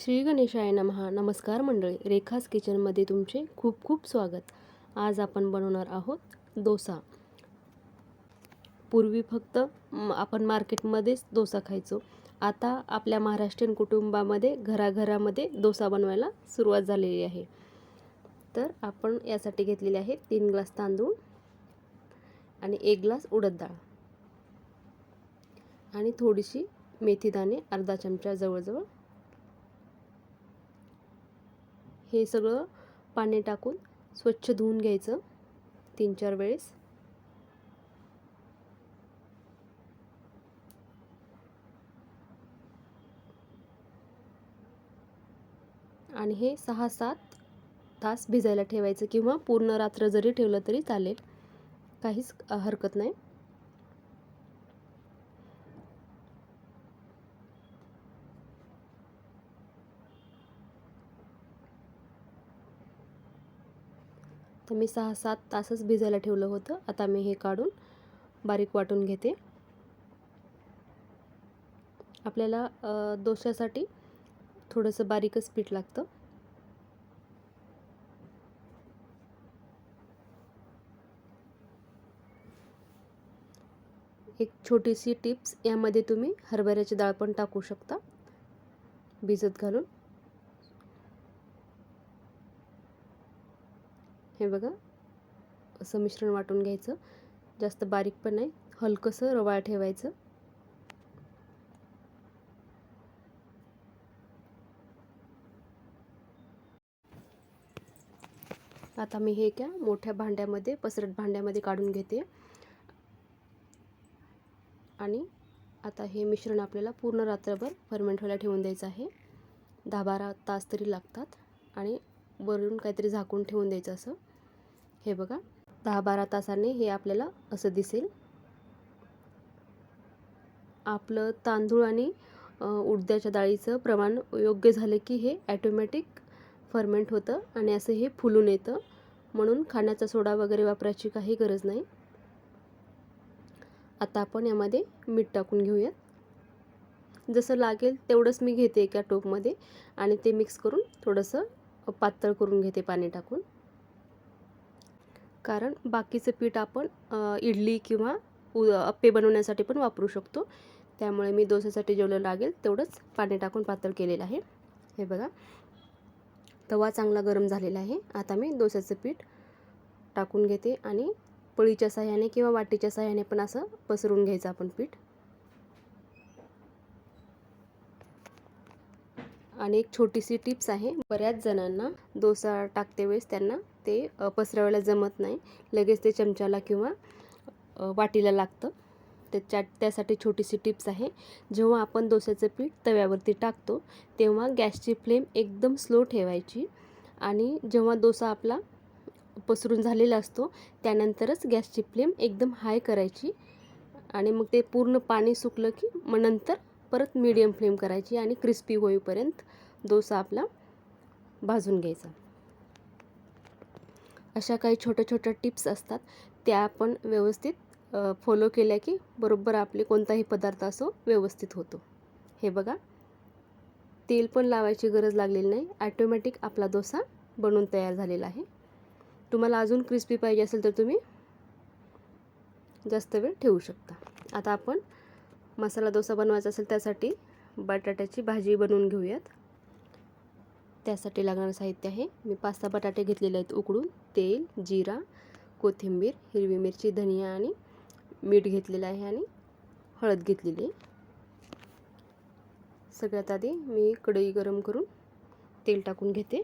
श्री गणेशाय नमहा. नमस्कार मंडळी. रेखास किचनमध्ये तुमचे खूप खूप स्वागत. आज आपण बनवणार आहोत डोसा. पूर्वी फक्त आपण मार्केटमध्येच डोसा खायचो. आता आपल्या महाराष्ट्रीयन कुटुंबामध्ये घराघरामध्ये डोसा बनवायला सुरुवात झालेली आहे. तर आपण यासाठी घेतलेले आहे तीन ग्लास तांदूळ आणि एक ग्लास उडद डाळ. आणि थोडीशी मेथीदाणे अर्धा चमचा जवळजवळ हे सगळं पाणी टाकून स्वच्छ धुवून घ्यायचं तीन चार वेळेस. आणि हे सहा सात तास भिजायला ठेवायचं किंवा पूर्ण रात्र जरी ठेवलं तरी चालेल. काहीच हरकत नाही. तर मी सहा सात तासच भिजायला ठेवलं होतं. आता मी हे काढून बारीक वाटून घेते. आपल्याला दोशासाठी थोडंसं बारीकच पीठ लागतं. एक छोटीशी टिप्स यामध्ये तुम्ही हरभऱ्याची डाळ पण टाकू शकता. भिजत घालून. हे बघा असं मिश्रण वाटून घ्यायचं. जास्त बारीक पण नाही हलकंसं रवाळ ठेवायचं. आता मी हे क्या मोठ्या भांड्यामध्ये पसरट भांड्यामध्ये काढून घेते. आणि आता हे मिश्रण आपल्याला पूर्ण रात्रभर फर्मेंट व्हायला ठेवून द्यायचं आहे. दहा बारा तास तरी लागतात आणि वरून काहीतरी झाकून ठेवून द्यायचं असं. हे बघा दहा बारा तासाने हे आपल्याला असं दिसेल. आपलं तांदूळ आणि उडद्याच्या डाळीचं प्रमाण योग्य झालं की हे ॲटोमॅटिक फर्मेंट होतं आणि असं हे फुलून येतं. म्हणून खाण्याचा सोडा वगैरे वापरायची काही गरज नाही. आता आपण यामध्ये मीठ टाकून घेऊयात. जसं लागेल तेवढंच मी घेते एका टोपमध्ये आणि ते मिक्स करून थोडंसं पातळ करून घेते पाणी टाकून. कारण बाकीचं पीठ आपण इडली किंवा उ अप्पे बनवण्यासाठी पण वापरू शकतो. त्यामुळे मी डोस्यासाठी जेवढं लागेल तेवढंच पाणी टाकून पातळ केलेलं आहे. हे बघा. तवा चांगला गरम झालेला आहे. आता मी डोस्याचं पीठ टाकून घेते आणि पळीच्या साह्याने किंवा वाटीच्या साह्याने पण असं पसरून घ्यायचं आपण पीठ. आणि एक छोटीशी टिप्स आहे. बऱ्याच जणांना डोसा टाकते वेळेस त्यांना ते पसरवायला जमत नाही. लगेच ते चमच्याला किंवा वाटीला लागतं. त्याच्या त्यासाठी छोटीशी टिप्स आहे. जेव्हा आपण डोस्याचं पीठ तव्यावरती टाकतो तेव्हा गॅसची फ्लेम एकदम स्लो ठेवायची आणि जेव्हा डोसा आपला पसरून झालेला असतो त्यानंतरच गॅसची फ्लेम एकदम हाय करायची आणि मग ते पूर्ण पाणी सुकलं की मग नंतर परत मीडियम फ्लेम करायची आणि क्रिस्पी होईपर्यंत डोसा आपला भाजून घ्यायचा. अशा काही छोट्या छोट्या टिप्स असतात. त्या आपण व्यवस्थित फॉलो केल्या की बरोबर आपले कोणताही पदार्थ असो व्यवस्थित होतो. हे बघा. तेल पण लावायची गरज लागलेली नाही. ॲटोमॅटिक आपला डोसा बनवून तयार झालेला आहे. तुम्हाला अजून क्रिस्पी पाहिजे असेल तर तुम्ही जास्त वेळ ठेवू शकता. आता आपण मसाला डोसा बनवायचा असेल त्यासाठी बटाट्याची भाजी बनवून घेऊयात. त्यासाठी लागणारं साहित्य आहे. मी पाच सहा बटाटे घेतलेले आहेत उकडून. तेल जिरा कोथिंबीर हिरवी मिरची धनिया आणि मीठ घेतलेलं आहे आणि हळद घेतलेली आहे. सगळ्यात आधी मी कढई गरम करून तेल टाकून घेते.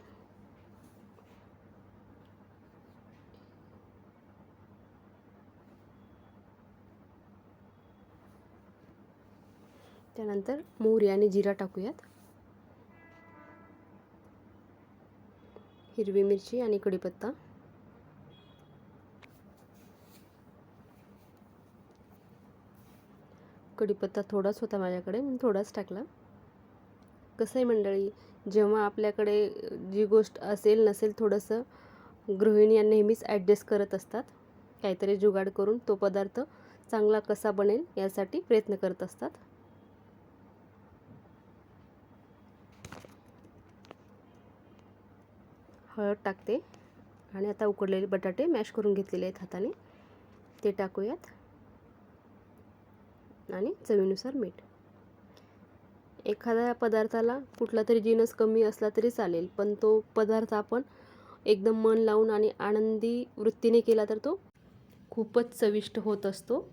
त्यानंतर मोहरी आणि जिरा टाकूयात. हिरवी मिरची आणि कढीपत्ता. कढीपत्ता थोडाच होता माझ्याकडे मी थोडाच टाकला. कसं आहे मंडळी जेव्हा आपल्याकडे जी गोष्ट असेल नसेल थोडंसं गृहिणी नेहमीच ॲडजस्ट करत असतात. काहीतरी जुगाड करून तो पदार्थ चांगला कसा बनेल यासाठी प्रयत्न करत असतात. हळद टाकते आणि आता उकडलेले बटाटे मॅश करून घेतलेले आहेत हाताने. ते टाकूयात. आणि चवीनुसार मीठ. एखाद्या पदार्थाला कुठला तरी जिनस कमी असला तरी चालेल पण तो पदार्थ आपण एकदम मन लावून आणि आनंदी वृत्तीने केला तर तो खूपच चविष्ट होत असतो.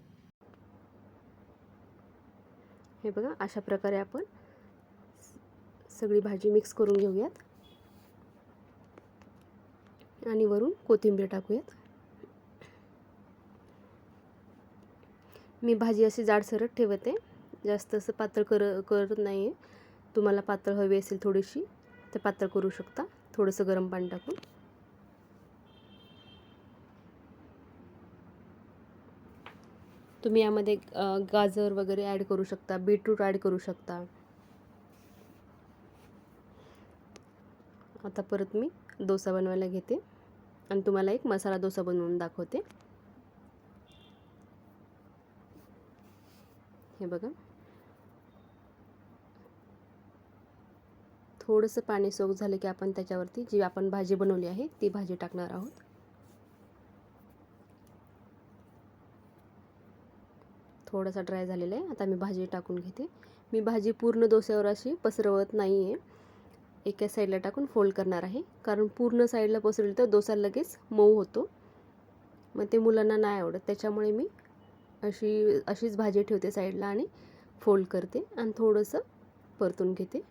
हे बघा अशा प्रकारे आपण सगळी भाजी मिक्स करून घेऊयात. आणि वरून कोथिंबीर टाकूयात. मी भाजी अशी जाडसरट ठेवते. जास्त असं पातळ कर करत नाही आहे तुम्हाला पातळ हवी असेल थोडीशी तर पातळ करू शकता. थोडंसं गरम पाणी टाकून. तुम्ही यामध्ये गाजर वगैरे ॲड करू शकता बीटरूट ॲड करू शकता. आता परत मी डोसा बनवायला घेते. आणि तुम्हाला एक मसाला डोसा बनवून दाखवते. हे बघा. थोडंसं पाणी सोक झालं की आपण त्याच्यावरती जी आपण भाजी बनवली आहे ती भाजी टाकणार आहोत. थोडासा ड्राय झालेला आहे. आता मी भाजी टाकून घेते. मी भाजी पूर्ण डोस्यावर अशी पसरवत नाही आहे एका साईडला टाकून फोल्ड करणार आहे. कारण पूर्ण साईडला पसरली तर डोसा लगेच मऊ होतो. मग ते मुलांना नाही आवडत. त्याच्यामुळे मी अशी अशीच भाजी ठेवते साईडला आणि फोल्ड करते आणि थोडंसं परतून घेते.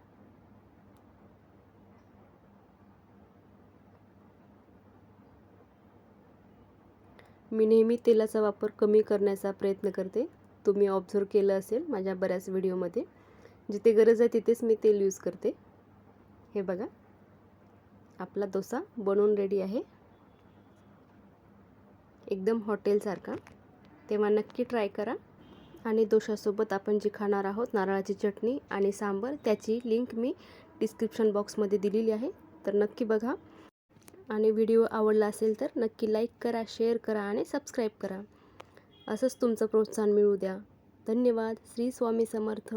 मी नेहमी तेलाचा वापर कमी करण्याचा प्रयत्न करते. तुम्ही ऑब्झर्व केलं असेल माझ्या बऱ्याच व्हिडिओमध्ये जिथे गरज आहे तिथेच मी तेल यूज करते. हे बघा. आपला डोसा बनवून रेडी आहे. एकदम हॉटेलसारखा तेव्हा नक्की ट्राय करा. आणि डोशासोबत आपण जी खाणार आहोत नारळाची चटणी आणि सांबर त्याची लिंक मी डिस्क्रिप्शन बॉक्समध्ये दिलेली आहे. तर नक्की बघा. आणि व्हिडिओ आवडला असेल तर नक्की लाईक करा शेअर करा आणि सबस्क्राईब करा. असंच तुमचं प्रोत्साहन मिळू द्या. धन्यवाद. श्री स्वामी समर्थ.